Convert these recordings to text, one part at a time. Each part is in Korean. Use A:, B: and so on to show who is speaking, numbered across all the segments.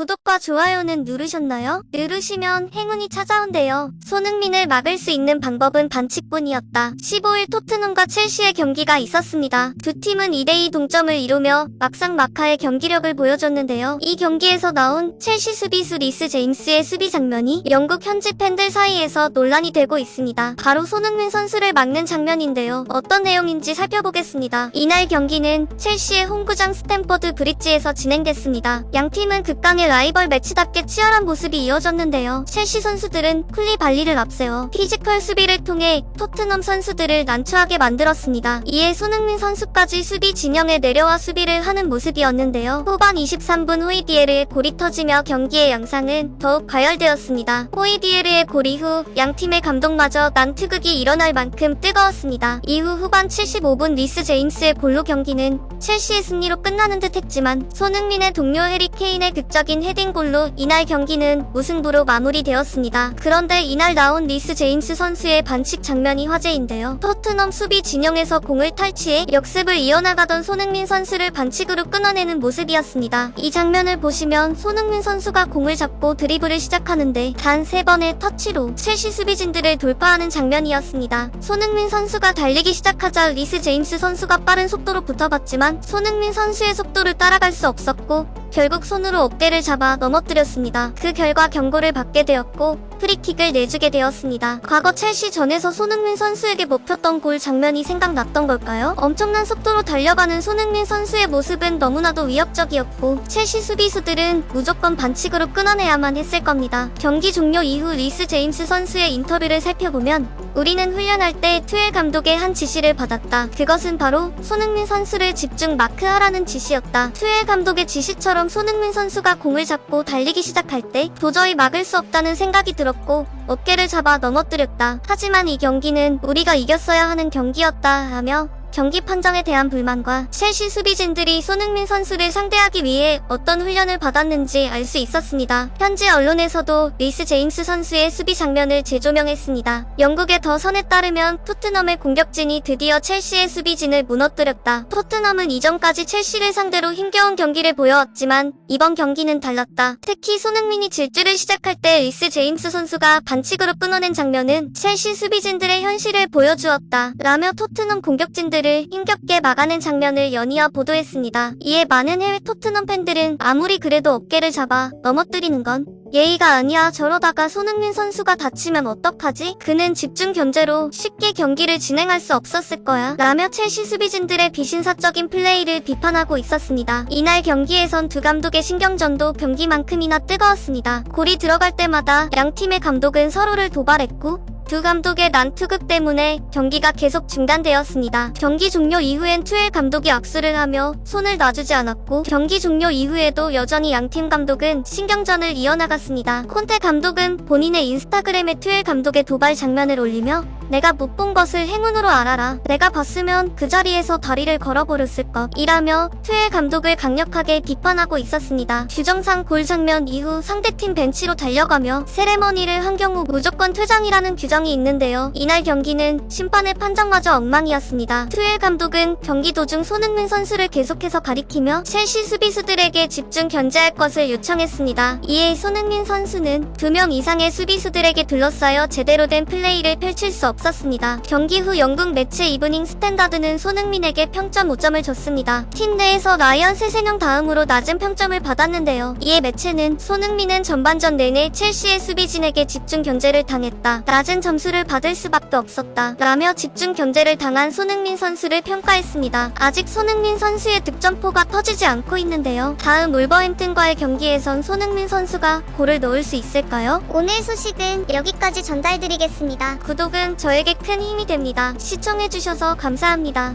A: 구독과 좋아요는 누르셨나요? 누르시면 행운이 찾아온대요. 손흥민을 막을 수 있는 방법은 반칙뿐이었다. 15일 토트넘과 첼시의 경기가 있었습니다. 두 팀은 2대2 동점을 이루며 막상 막하의 경기력을 보여줬는데요. 이 경기에서 나온 첼시 수비수 리스 제임스의 수비 장면이 영국 현지 팬들 사이에서 논란이 되고 있습니다. 바로 손흥민 선수를 막는 장면인데요. 어떤 내용인지 살펴보겠습니다. 이날 경기는 첼시의 홈구장 스탠퍼드 브릿지에서 진행됐습니다. 양 팀은 극강의 라이벌 매치답게 치열한 모습이 이어졌는데요. 첼시 선수들은 쿨리발리를 앞세워 피지컬 수비를 통해 토트넘 선수들을 난처하게 만들었습니다. 이에 손흥민 선수까지 수비 진영에 내려와 수비를 하는 모습이었는데요. 후반 23분 호이비에르의 골이 터지며 경기의 양상은 더욱 과열되었습니다. 호이비에르의 골 이후 양 팀의 감동마저 난투극이 일어날 만큼 뜨거웠습니다. 이후 후반 75분 리스 제임스의 골로 경기는 첼시의 승리로 끝나는 듯 했지만 손흥민의 동료 해리 케인의 극적인 헤딩골로 이날 경기는 무승부로 마무리되었습니다. 그런데 이날 나온 리스 제임스 선수의 반칙 장면이 화제인데요. 토트넘 수비 진영에서 공을 탈취해 역습을 이어나가던 손흥민 선수를 반칙으로 끊어내는 모습이었습니다. 이 장면을 보시면 손흥민 선수가 공을 잡고 드리블을 시작하는데 단세 번의 터치로 첼시 수비진들을 돌파하는 장면이었습니다. 손흥민 선수가 달리기 시작하자 리스 제임스 선수가 빠른 속도로 붙어봤지만 손흥민 선수의 속도를 따라갈 수 없었고 결국 손으로 어깨를 잡아 넘어뜨렸습니다. 그 결과 경고를 받게 되었고 프리킥을 내주게 되었습니다. 과거 첼시 전에서 손흥민 선수에게 먹혔던 골 장면이 생각났던 걸까요? 엄청난 속도로 달려가는 손흥민 선수의 모습은 너무나도 위협적이었고 첼시 수비수들은 무조건 반칙으로 끊어내야만 했을 겁니다. 경기 종료 이후 리스 제임스 선수의 인터뷰를 살펴보면 우리는 훈련할 때 트웰 감독의 한 지시를 받았다. 그것은 바로 손흥민 선수를 집중 마크하라는 지시였다. 트웰 감독의 지시처럼 손흥민 선수가 공을 잡고 달리기 시작할 때 도저히 막을 수 없다는 생각이 들었 고 어깨를 잡아 넘어뜨렸다. 하지만 이 경기는 우리가 이겼어야 하는 경기였다 하며 경기 판정에 대한 불만과 첼시 수비진들이 손흥민 선수를 상대하기 위해 어떤 훈련을 받았는지 알 수 있었습니다. 현지 언론에서도 리스 제임스 선수의 수비 장면을 재조명했습니다. 영국의 더 선에 따르면 토트넘의 공격진이 드디어 첼시의 수비진을 무너뜨렸다. 토트넘은 이전까지 첼시를 상대로 힘겨운 경기를 보여왔지만 이번 경기는 달랐다. 특히 손흥민이 질주를 시작할 때 리스 제임스 선수가 반칙으로 끊어낸 장면은 첼시 수비진들의 현실을 보여주었다. 라며 토트넘 공격진들 을 힘겹게 막아낸 장면을 연이어 보도했습니다. 이에 많은 해외 토트넘 팬들은 아무리 그래도 어깨를 잡아 넘어뜨리는 건 예의가 아니야 저러다가 손흥민 선수가 다치면 어떡하지? 그는 집중 견제로 쉽게 경기를 진행할 수 없었을 거야. 라며 첼시 수비진들의 비신사적인 플레이를 비판하고 있었습니다. 이날 경기에선 두 감독의 신경전도 경기만큼이나 뜨거웠습니다. 골이 들어갈 때마다 양 팀의 감독은 서로를 도발했고 두 감독의 난투극 때문에 경기가 계속 중단되었습니다. 경기 종료 이후엔 투엘 감독이 악수를 하며 손을 놔주지 않았고 경기 종료 이후에도 여전히 양팀 감독은 신경전을 이어나갔습니다. 콘테 감독은 본인의 인스타그램에 투엘 감독의 도발 장면을 올리며 내가 못 본 것을 행운으로 알아라. 내가 봤으면 그 자리에서 다리를 걸어버렸을 것. 이라며 투엘 감독을 강력하게 비판하고 있었습니다. 규정상 골 장면 이후 상대팀 벤치로 달려가며 세레머니를 한 경우 무조건 퇴장이라는 규정 이 있는데요. 이날 경기는 심판의 판정마저 엉망이었습니다. 투엘 감독은 경기 도중 손흥민 선수를 계속해서 가리키며 첼시 수비수들에게 집중 견제할 것을 요청했습니다. 이에 손흥민 선수는 두명 이상의 수비수들에게 둘러싸여 제대로 된 플레이를 펼칠 수 없었습니다. 경기 후 영국 매체 이브닝 스탠다드는 손흥민에게 평점 5점을 줬습니다. 팀 내에서 라이언 세세명 다음으로 낮은 평점을 받았는데요. 이에 매체는 손흥민은 전반전 내내 첼시의 수비진에게 집중 견제를 당했다. 낮은 점수를 받을 수밖에 없었다. 라며 집중 견제를 당한 손흥민 선수를 평가했습니다. 아직 손흥민 선수의 득점포가 터지지 않고 있는데요. 다음 울버햄튼과의 경기에선 손흥민 선수가 골을 넣을 수 있을까요?
B: 오늘 소식은 여기까지 전달드리겠습니다.
A: 구독은 저에게 큰 힘이 됩니다. 시청해주셔서 감사합니다.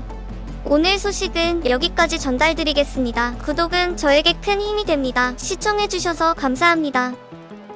A: 오늘 소식은 여기까지 전달드리겠습니다. 구독은 저에게 큰 힘이 됩니다. 시청해주셔서 감사합니다.